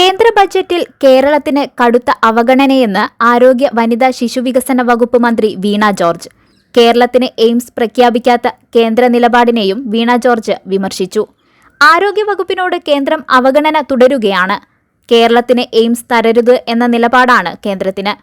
കേന്ദ്ര ബജറ്റിൽ കേരളത്തിന് കടുത്ത അവഗണനയെന്ന് ആരോഗ്യ വനിതാ ശിശു വികസന വകുപ്പ് മന്ത്രി വീണ ജോർജ്. കേരളത്തിന് എയിംസ് പ്രഖ്യാപിക്കാത്ത കേന്ദ്ര നിലപാടിനെയും വീണ ജോർജ് വിമർശിച്ചു. ആരോഗ്യവകുപ്പിനോട് കേന്ദ്രം അവഗണന തുടരുകയാണ്. കേരളത്തിന് എയിംസ് തരരുത് എന്ന നിലപാടാണ് കേന്ദ്രത്തിന്.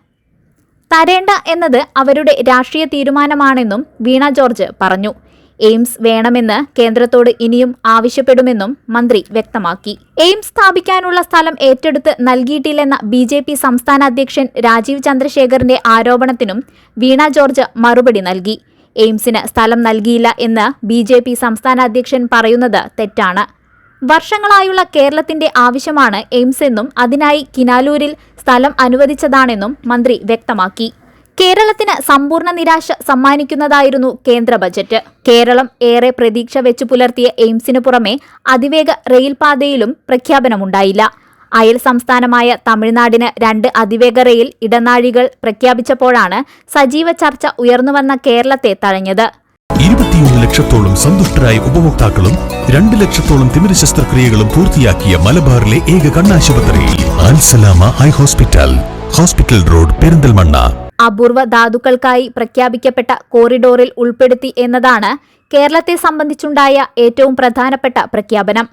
തരേണ്ട എന്നത് അവരുടെ രാഷ്ട്രീയ തീരുമാനമാണെന്നും വീണ ജോർജ് പറഞ്ഞു. എയിംസ് വേണമെന്ന് കേന്ദ്രത്തോട് ഇനിയും ആവശ്യപ്പെടുമെന്നും മന്ത്രി വ്യക്തമാക്കി. എയിംസ് സ്ഥാപിക്കാനുള്ള സ്ഥലം ഏറ്റെടുത്ത് നൽകിയിട്ടില്ലെന്ന ബി ജെ പി സംസ്ഥാന അധ്യക്ഷൻ രാജീവ് ചന്ദ്രശേഖറിന്റെ ആരോപണത്തിനും വീണ ജോർജ് മറുപടി നൽകി. എയിംസിന് സ്ഥലം നൽകിയില്ല എന്ന് ബി ജെ പി സംസ്ഥാന അധ്യക്ഷൻ പറയുന്നത് തെറ്റാണ്. വർഷങ്ങളായുള്ള കേരളത്തിന്റെ ആവശ്യമാണ് എയിംസ് എന്നും അതിനായി കിനാലൂരിൽ സ്ഥലം അനുവദിച്ചതാണെന്നും മന്ത്രി വ്യക്തമാക്കി. കേരളത്തിന് സമ്പൂർണ നിരാശ സമ്മാനിക്കുന്നതായിരുന്നു കേന്ദ്ര ബജറ്റ്. കേരളം ഏറെ പ്രതീക്ഷ വെച്ചു പുലർത്തിയ എയിംസിനു പുറമെ അതിവേഗ റെയിൽപാതയിലും പ്രഖ്യാപനമുണ്ടായില്ല. അയൽ സംസ്ഥാനമായ തമിഴ്നാടിന് രണ്ട് അതിവേഗ റെയിൽ ഇടനാഴികൾ പ്രഖ്യാപിച്ചപ്പോഴാണ് സജീവ ചർച്ച ഉയർന്നുവന്ന കേരളത്തെ തഴഞ്ഞത്. ഇരുപത്തിയൊന്ന് ലക്ഷത്തോളം സന്തുഷ്ടരായ ഉപഭോക്താക്കളും രണ്ട് ലക്ഷത്തോളം തിമിര ശസ്ത്രക്രിയകളും പൂർത്തിയാക്കിയ മലബാറിലെ ഏക കണ്ണാശുപത്രി ആൻസലാമ eye hospital. Hospital road Perinthalmanna. അപൂർവ ധാതുക്കൾക്കായി പ്രഖ്യാപിക്കപ്പെട്ട കോറിഡോറിൽ ഉൾപ്പെടുത്തി എന്നതാണ് കേരളത്തെ സംബന്ധിച്ചുണ്ടായ ഏറ്റവും പ്രധാനപ്പെട്ട പ്രഖ്യാപനം.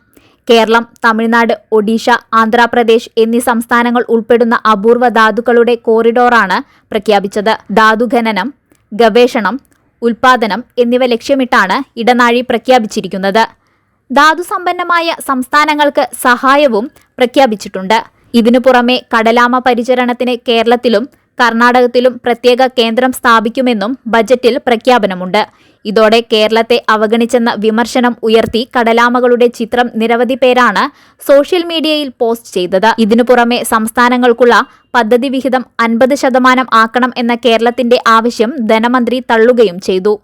കേരളം തമിഴ്നാട് ഒഡീഷ ആന്ധ്രാപ്രദേശ് എന്നീ സംസ്ഥാനങ്ങൾ ഉൾപ്പെടുന്ന അപൂർവ ധാതുക്കളുടെ കോറിഡോറാണ് പ്രഖ്യാപിച്ചത്. ധാതുഖനനം ഗവേഷണം ഉൽപാദനം എന്നിവ ലക്ഷ്യമിട്ടാണ് ഇടനാഴി പ്രഖ്യാപിച്ചിരിക്കുന്നത്. ധാതുസമ്പന്നമായ സംസ്ഥാനങ്ങൾക്ക് സഹായവും പ്രഖ്യാപിച്ചിട്ടുണ്ട്. ഇതിനു പുറമെ കടലാമ പരിചരണത്തിന് കേരളത്തിലും കർണാടകത്തിലും പ്രത്യേക കേന്ദ്രം സ്ഥാപിക്കുമെന്നും ബജറ്റിൽ പ്രഖ്യാപനമുണ്ട്. ഇതോടെ കേരളത്തെ അവഗണിച്ചെന്ന വിമർശനം ഉയർത്തി കടലാമകളുടെ ചിത്രം നിരവധി പേരാണ് സോഷ്യൽ മീഡിയയിൽ പോസ്റ്റ് ചെയ്തത്. ഇതിനു പുറമെ സംസ്ഥാനങ്ങൾക്കുള്ള പദ്ധതി വിഹിതം അൻപത് ശതമാനം ആക്കണം എന്ന കേരളത്തിന്റെ ആവശ്യം ധനമന്ത്രി തള്ളുകയും ചെയ്തു.